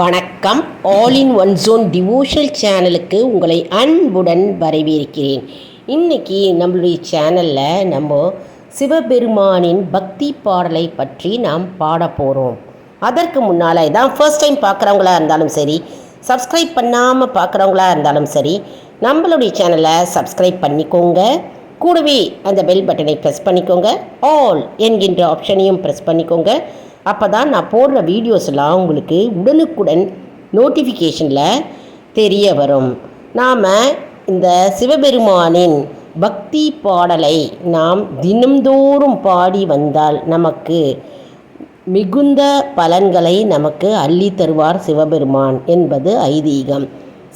வணக்கம். All in one zone devotional சேனலுக்கு உங்களை அன்புடன் வரவேற்கிறேன். இன்னைக்கு நம்மளுடைய சேனலில் நம்ம சிவபெருமானின் பக்தி பாடலை பற்றி நாம் பாட போகிறோம் அதற்கு முன்னால் இதான் ஃபர்ஸ்ட் டைம் பார்க்குறவங்களா இருந்தாலும் சரி சப்ஸ்கிரைப் பண்ணாமல் பார்க்குறவங்களா இருந்தாலும் சரி நம்மளுடைய சேனலை சப்ஸ்கிரைப் பண்ணிக்கோங்க. கூடவே அந்த பெல் பட்டனை ப்ரெஸ் பண்ணிக்கோங்க. ஆல் என்கின்ற ஆப்ஷனையும் ப்ரெஸ் பண்ணிக்கோங்க. அப்போ தான் நான் போடுற வீடியோஸ்லாம் உங்களுக்கு உடனுக்குடன் நோட்டிஃபிகேஷனில் தெரிய வரும். நாம் இந்த சிவபெருமானின் பக்தி பாடலை நாம் தினம்தோறும் பாடி வந்தால் நமக்கு மிகுந்த பலன்களை நமக்கு அள்ளி தருவார் சிவபெருமான் என்பது ஐதீகம்.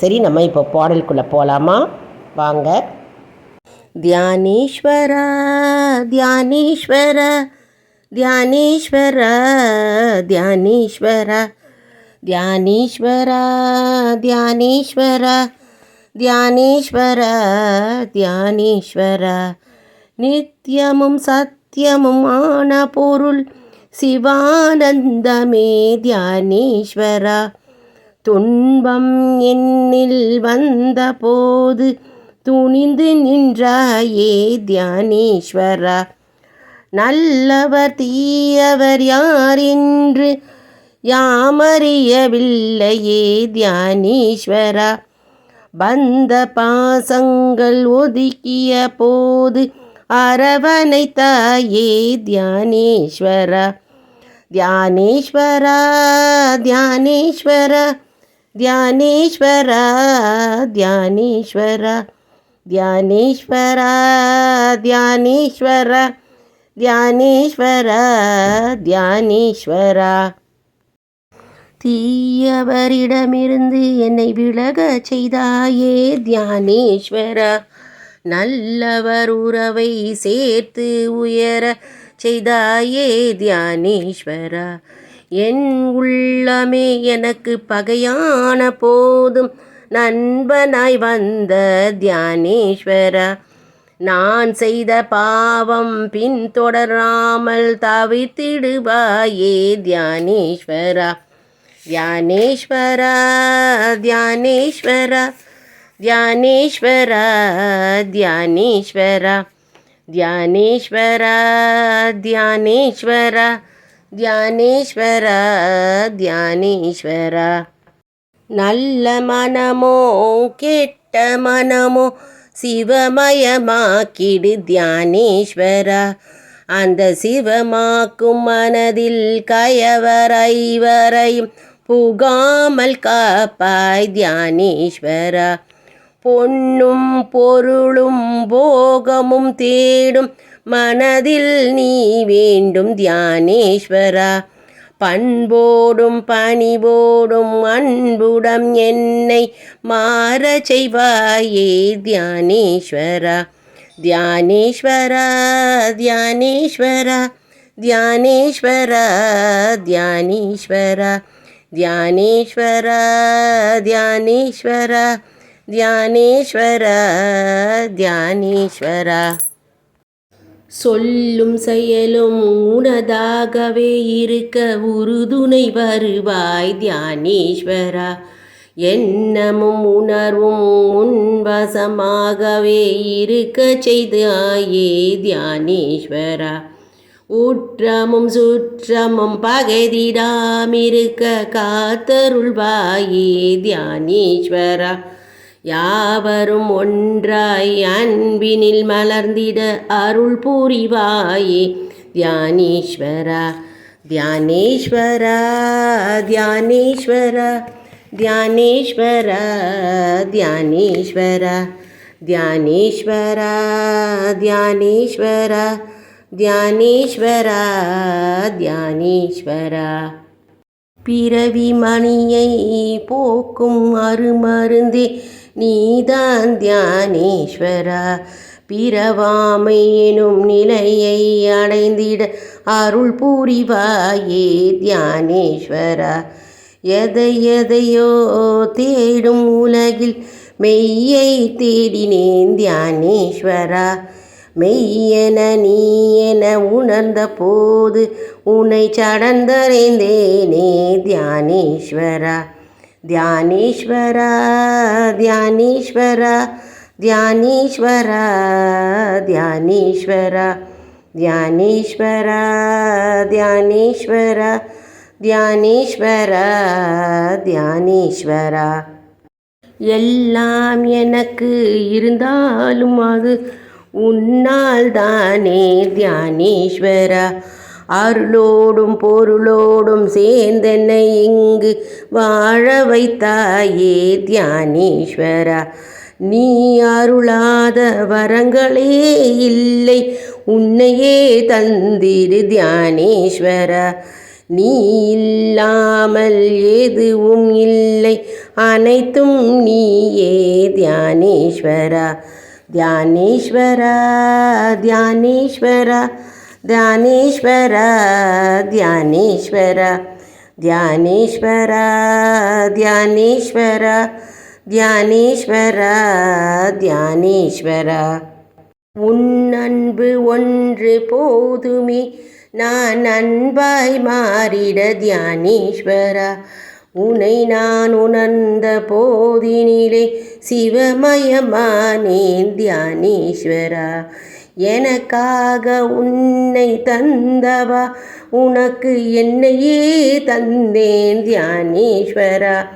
சரி நம்ம இப்போ பாடலுக்குள்ளே போகலாமா வாங்க. தியானீஸ்வரா தியானீஸ்வரா ಧ್ಯಾನೀಶ್ವರ ಧ್ಯಾನೀಶ್ವರ ಧ್ಯಾನೀಶ್ವರ ಧ್ಯಾನೀಶ್ವರ ധ്യാനീശ്വര ധ്യാനീശ്വര നിത്യമും സത്യമും ആണ പൊരുൾ ശിവാനന്ദമേ ധ്യാനീശ്വര துன்பம் என்னில் வந்த போது துணிந்து நின்றாயே தியானீஸ்வரா நல்லவர் தீயவர் யார் யாமறியவில்லையே தியானீஸ்வரா. பந்த பாசங்கள் ஒதுக்கிய போது அரவணைத்தாயே தியானேஸ்வரா. தியானேஸ்வரா தியானேஸ்வரா தியானேஸ்வரா தியானேஸ்வரா. தியானேஸ்வரா தியானேஸ்வரா. தியானேஸ்வரா தியானேஸ்வரா தீயவரிடமிருந்து என்னை விலகச் செய்தாயே தியானேஸ்வரா நல்லவர் உறவை சேர்த்து உயர செய்தாயே தியானேஸ்வரா என் உள்ளமே எனக்கு பகையான போதும் நண்பனாய் வந்த தியானேஸ்வரா நான் செய்த பாவம் பின்தொடராமல் தவித்திடுவாயே தியானேஸ்வரா. தியானேஸ்வரா தியானேஸ்வரா. தியானேஸ்வரா தியானேஸ்வரா. தியானேஸ்வரா தியானேஸ்வரா. தியானேஸ்வரா தியானேஸ்வரா. நல்ல மனமோ கெட்ட மனமோ சிவமயமாக்கிடு தியானேஸ்வரா. அந்த சிவமாக்கும் மனதில் கயவரைவரையும் புகாமல் காப்பாய் தியானேஸ்வரா. பொன்னும் பொருளும் போகமும் தேடும் மனதில் நீ வேண்டும் தியானேஸ்வரா. பண்போடும் பணிவோடும் அன்புடம் என்னை மாற செய்வாயே தியானேஸ்வரா. தியானேஸ்வரா தியானேஸ்வரா தியானேஸ்வரா தியானேஸ்வரா. தியானேஸ்வரா தியானேஸ்வரா தியானேஸ்வரா தியானேஸ்வரா. சொல்லும் செயலும் உனதாகவே இருக்க உறுதுணை வருவாய் தியானீஸ்வரா. எண்ணமும் உணர்வும் உன்வசமாகவே இருக்க செய்து ஆயே தியானீஸ்வரா. ஊற்றமும் சுற்றமும் பகைதிடாமிருக்க காத்தருள்வாயே தியானீஸ்வரா. யாவரும் ஒன்றாய் அன்பினில் மலர்ந்திட அருள் புரிவாயே. தியானேஸ்வரா தியானேஸ்வரா தியானேஸ்வரா தியானேஸ்வரா தியானேஸ்வரா தியானேஸ்வரா தியானேஸ்வரா தியானேஸ்வரா தியானேஸ்வரா. பிறவி மணியை போக்கும் அருமருந்தே. நீதான் தியானேஸ்வரா. பிறவாமை எனும் நிலையை அடைந்திட அருள் பூரிவாயே தியானேஸ்வரா. எதை எதையோ தேடும் உலகில் மெய்யை தேடினேன் தியானேஸ்வரா. மெய்யென நீ என உணர்ந்த போது உன்னை சடந்தறிந்தேனே தியானீஸ்வரா தியானீஸ்வரா தியானீஸ்வரா தியானீஸ்வரா தியானீஸ்வரா தியானீஸ்வரா தியானீஸ்வரா தியானீஸ்வரா தியானீஸ்வரா. எல்லாம் எனக்கு இருந்தாலும் அது உன்னால் தானே தியானேஸ்வரா. அருளோடும் பொருளோடும் சேர்ந்தென்னை இங்கு வாழ வைத்தாயே தியானேஸ்வரா. நீ அருளாத வரங்களே இல்லை உன்னையே தந்திரு தியானேஸ்வரா. நீ இல்லாமல் எதுவும் இல்லை அனைத்தும் நீயே தியானேஸ்வரா. ध्यानेश्वर ध्यानेश्वर ध्यानेश्वर ध्यानेश्वर ध्यानेश्वर ध्यानेश्वर ध्यानेश्वर ध्यानेश्वर போதுமே நான் அன்பாய் மாறிட தியானேஸ்வரா உனை நான் உணர்ந்த போதினிலே சிவமயமானேன் தியானேஸ்வரா எனக்காக உன்னை தந்தவா உனக்கு என்னையே தந்தேன் தியானேஸ்வரா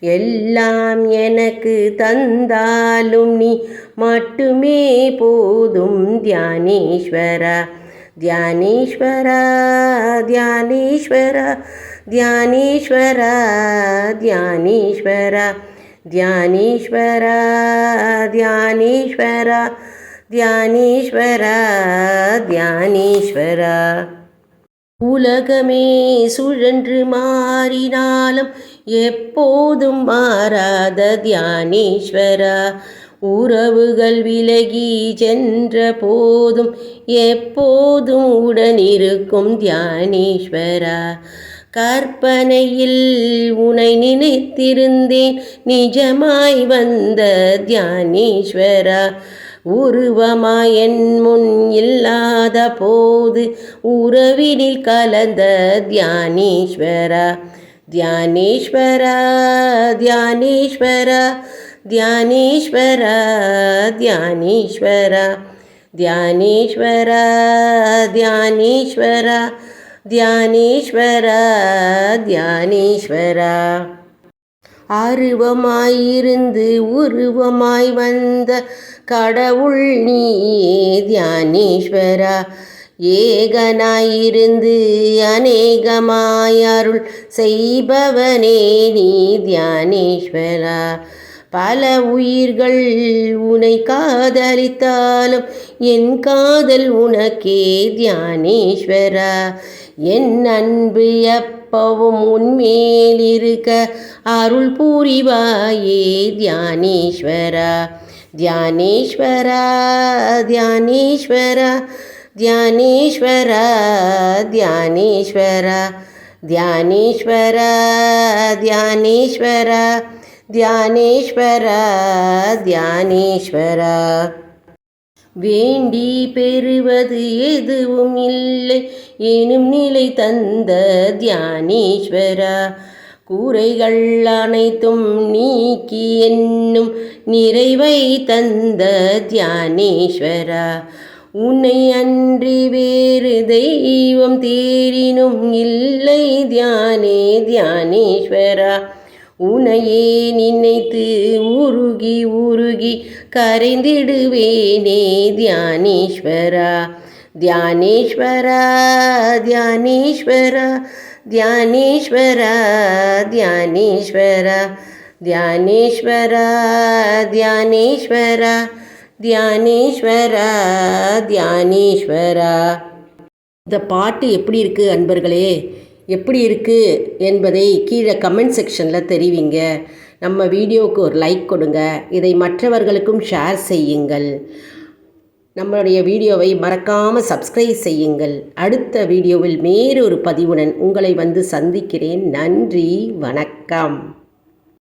எல்லாம் எனக்கு தந்தாலும் நீ மட்டுமே போதும் தியானேஸ்வரா. தியானேஸ்வரா தியானேஸ்வரா. தியானேஸ்வரா தியானேஸ்வரா தியானேஸ்வரா தியானேஸ்வரா தியானேஸ்வரா தியானேஸ்வரா உலகமே சுழன்று மாறினாலும் எப்போதும் மாறாத தியானேஸ்வரா உறவுகள் விலகி சென்ற போதும் எப்போதும் உடனிருக்கும் தியானீஸ்வரா கற்பனையில் உனை நினைத்திருந்தேன். நிஜமாய் வந்த தியானீஸ்வரா உருவமாய் என் முன் இல்லாத போது உறவினில் கலந்த தியானீஸ்வரா தியானீஸ்வரா தியானீஸ்வரா தியானீஸ்வரா தியானீஸ்வரா தியானீஸ்வரா தியானீஸ்வரா. தியானேஸ்வரா தியானேஸ்வரா அருவமாயிருந்து உருவமாய் வந்த கடவுள் நீயே தியானீஸ்வரா ஏகனாயிருந்து அநேகமாயருள் செய்பவனே நீ தியானேஸ்வரா பல உயிர்கள் உனை காதலித்தாலும் என் காதல் உனக்கே தியானேஸ்வரா என் அன்பு எப்பவும் உன்மேலிருக்க அருள் புரிவாயே தியானேஸ்வரா. தியானேஸ்வரா தியானேஸ்வரா தியானேஸ்வரா தியானேஸ்வரா. தியானேஸ்வரா தியானேஸ்வரா தியானேஸ்வரா தியானேஸ்வரா. வேண்டி பெறுவது எதுவும் இல்லை. எனும் நிலை தந்த தியானீஸ்வரா கூரைகள் அனைத்தும் நீக்கி என்னும் நிறைவை தந்த தியானேஸ்வரா உன்னை அன்றி வேறு தெய்வம் தேரினும் இல்லை. தியானே தியானேஸ்வரா. உனையே நினைத்து உருகி உருகி கரைந்திடுவேனே தியானேஸ்வரா. தியானேஸ்வரா தியானேஸ்வரா தியானேஸ்வரா தியானேஸ்வரா. தியானேஸ்வரா தியானேஸ்வரா தியானேஸ்வரா தியானேஸ்வரா. இந்த பாட்டு எப்படி இருக்குது அன்பர்களே? எப்படி இருக்குது என்பதை கீழே கமெண்ட் செக்ஷனில் தெரிவிங்க. நம்ம வீடியோவுக்கு ஒரு லைக் கொடுங்க. இதை மற்றவர்களுக்கும் ஷேர் செய்யுங்கள். நம்மளுடைய வீடியோவை மறக்காமல் சப்ஸ்கிரைப் செய்யுங்கள். அடுத்த வீடியோவில் மேறொரு பதிவுடன் உங்களை வந்து சந்திக்கிறேன். நன்றி வணக்கம்.